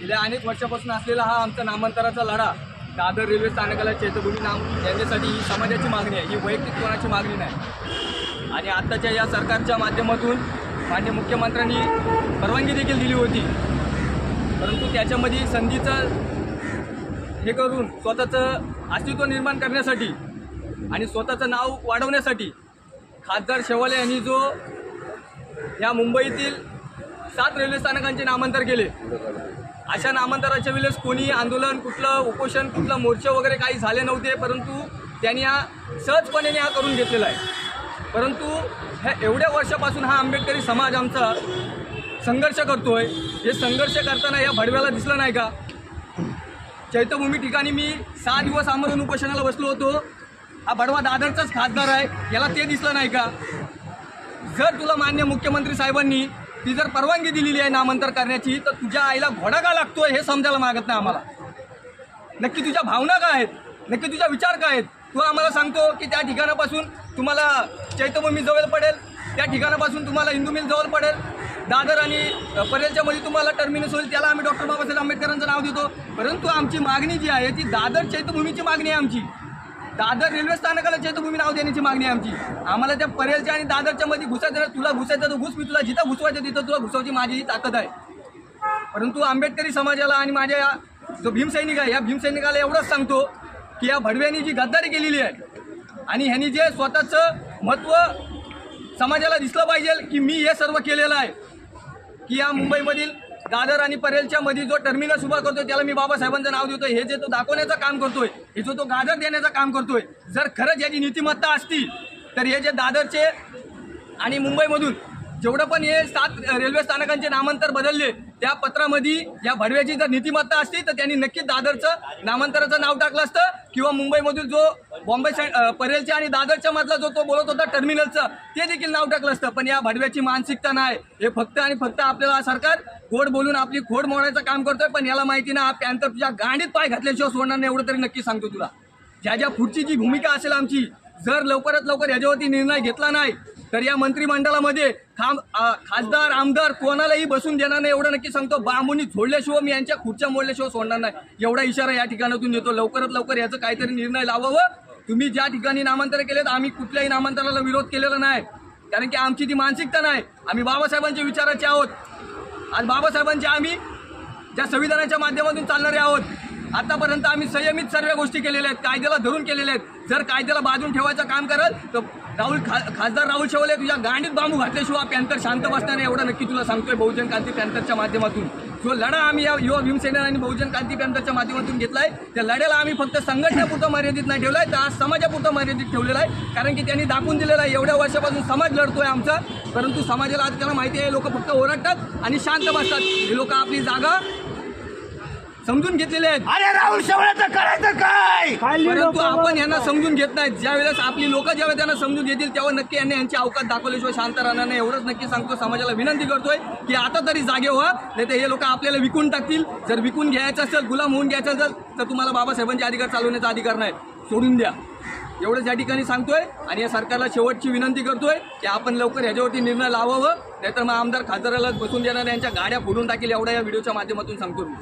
गेल्या अनेक वर्षापासून असलेला हा आमचा नामांतराचा लढा दादर रेल्वे स्थानकाला चैत्यभूमी नाम यांच्यासाठी ही समाजाची मागणी आहे ही वैयक्तिक कोणाची मागणी नाही. आणि आत्ताच्या या सरकारच्या माध्यमातून मान्य मुख्यमंत्र्यांनी परवानगी देखील दिली होती. परंतु त्याच्यामध्ये संधीचं हे करून स्वतःचं अस्तित्व निर्माण करण्यासाठी आणि स्वतःचं नाव वाढवण्यासाठी खासदार शेवाले यांनी जो या मुंबईतील सात रेल्वे स्थानकांचे नामांतर केले. अशा नामांतराच्या वेळेस कोणी आंदोलन कुठलं उपोषण कुठलं मोर्चे वगैरे काही झाले नव्हते परंतु त्यांनी हा सहजपणे हा करून घेतलेला आहे. परंतु ह्या एवढ्या वर्षापासून हा आंबेडकरी समाज आमचा संघर्ष करतोय. हे संघर्ष करताना या भडव्याला दिसलं नाही का? चैत्यभूमी ठिकाणी मी सहा दिवस आमरण उपोषणाला बसलो होतो. हा भडवा दादरचाच खासदार आहे. याला ते दिसलं नाही का? जर तुला मान्य मुख्यमंत्री साहेबांनी ती जर परवानगी दिलेली आहे नामांतर करण्याची तर तुझ्या आईला घोडा का लागतोय हे समजायला मागत नाही आम्हाला. नक्की तुझ्या भावना काय आहेत? नक्की तुझा विचार काय आहेत? तू आम्हाला सांगतो की त्या ठिकाणापासून तुम्हाला चैत्यभूमी जवळ पडेल त्या ठिकाणापासून तुम्हाला हिंदू मिल जवळ पडेल दादर आणि परेलच्या मध्ये तुम्हाला टर्मिनस होईल त्याला आम्ही डॉक्टर बाबासाहेब आंबेडकरांचं नाव देतो. परंतु आमची मागणी जी आहे ती दादर चैत्यभूमीची मागणी आहे आमची. दादर रेल्वे स्थानकाला चैत्यभूमी नाव देण्याची मागणी आहे आमची. आम्हाला त्या परेलच्या आणि दादरच्या मध्ये घुसायचं तुला घुसायचं तर घुस मी तुला जिथं घुसवायचं तिथं तुला घुसवायची माझी ही ताकद आहे. परंतु आंबेडकरी समाजाला आणि माझ्या या जो भीमसैनिक आहे या भीमसैनिकाला एवढंच सांगतो की या भडव्यांनी जी गद्दारी केलेली आहे आणि ह्यांनी जे स्वतःचं महत्त्व समाजाला दिसलं पाहिजे की मी हे सर्व केलेलं आहे की या मुंबईमधील दादर आणि परेलच्या मध्ये जो टर्मिनस उभा करतोय त्याला मी बाबासाहेबांचं नाव देतोय. हे जे तो दाखवण्याचं काम करतोय हे जो तो गाजर देण्याचं काम करतोय जर खरंच याची नीतिमत्ता असती तर हे जे दादरचे आणि मुंबईमधून जेवढं पण हे सात रेल्वे स्थानकांचे नामांतर बदलले त्या पत्रामध्ये या भडव्याची जर नीतिमत्ता असती तर त्यांनी नक्कीच दादरचं नामांतराचं नाव टाकलं असतं. किंवा मुंबईमधील जो बॉम्बे परेलच्या आणि दादरच्या मधला जो तो बोलत होता टर्मिनलचं ते देखील नाव टाकलं असतं. पण या भडव्याची मानसिकता नाही. हे फक्त आणि फक्त आपल्याला सरकार खोड बोलून आपली खोड मोडायचं काम करतोय पण याला माहिती ना हा पॅन्थर तुझ्या गांडीत पाय घातल्याशिवाय सोडणार नाही एवढं तरी नक्की सांगतो तुला. ज्या ज्या पुढची जी भूमिका असेल आमची जर लवकरात लवकर याच्यावरती निर्णय घेतला नाही तर या मंत्रिमंडळामध्ये खाम खासदार आमदार कोणालाही बसून देणार नाही एवढं नक्की सांगतो. बांबूनी झोडल्याशिवाय मी यांच्या खुर्च्या मोडल्याशिवाय सोडणार नाही. एवढा इशारा या ठिकाणातून देतो. लवकरात लवकर याचं काहीतरी निर्णय लावावं. तुम्ही ज्या ठिकाणी नामांतर केलेत आम्ही कुठल्याही नामांतराला विरोध केलेला नाही. कारण की आमची ती मानसिकता नाही. आम्ही बाबासाहेबांच्या विचाराचे आहोत. आज बाबासाहेबांचे आम्ही ज्या संविधानाच्या माध्यमातून चालणारे आहोत आतापर्यंत आम्ही संयमित सर्व गोष्टी केलेल्या आहेत. कायद्याला धरून केलेल्या आहेत. जर कायद्याला बाजून ठेवायचं काम करत तर राहुल खा खासदार राहुल शेवले तुझ्या गांडीत बांबू घातल्याशिवाय पॅन्थर शांत बसणार एवढं नक्की तुला सांगतोय बहुजन क्रांती पॅन्थरच्या माध्यमातून. जो लढा आम्ही या युवा भीमसेना आणि बहुजन क्रांती पॅन्थरच्या माध्यमातून घेतलाय त्या लढ्याला आम्ही फक्त संघटनेपुरतं मर्यादित नाही ठेवलाय तर आज समाजापुरतं मर्यादित ठेवलेला आहे. कारण की त्यांनी दाखवून दिलेलं आहे एवढ्या वर्षापासून समाज लढतोय आमचा परंतु समाजाला आज त्यांना माहिती आहे लोक फक्त ओरडतात आणि शांत बसतात. हे लोक आपली जागा समजून घेतलेले आहेत. अरे राहुल शेवळ्याचं करायचं काय? परंतु आपण यांना समजून घेत नाहीत. ज्या वेळेस आपली लोक ज्यावेळेस त्यांना समजून घेतील तेव्हा नक्की यांनी यांची अवकात दाखवल्याशिवाय शांत राहणार नाही. एवढंच नक्की सांगतो समाजाला विनंती करतोय की आता तरी जागे व्हा नाही तर हे लोक आपल्याला विकून टाकतील. जर विकून घ्यायचं असेल गुलाम होऊन घ्यायचं असेल तर तुम्हाला बाबासाहेबांचे अधिकार चालवण्याचा अधिकार नाही. सोडून द्या. एवढंच या ठिकाणी सांगतोय आणि या सरकारला शेवटची विनंती करतोय की आपण लवकर ह्याच्यावरती निर्णय लावावं. नाहीतर मग आमदार खासदाराला बसून देणार यांच्या गाड्या फोडून टाकील एवढ्या या व्हिडिओच्या माध्यमातून सांगतो मी.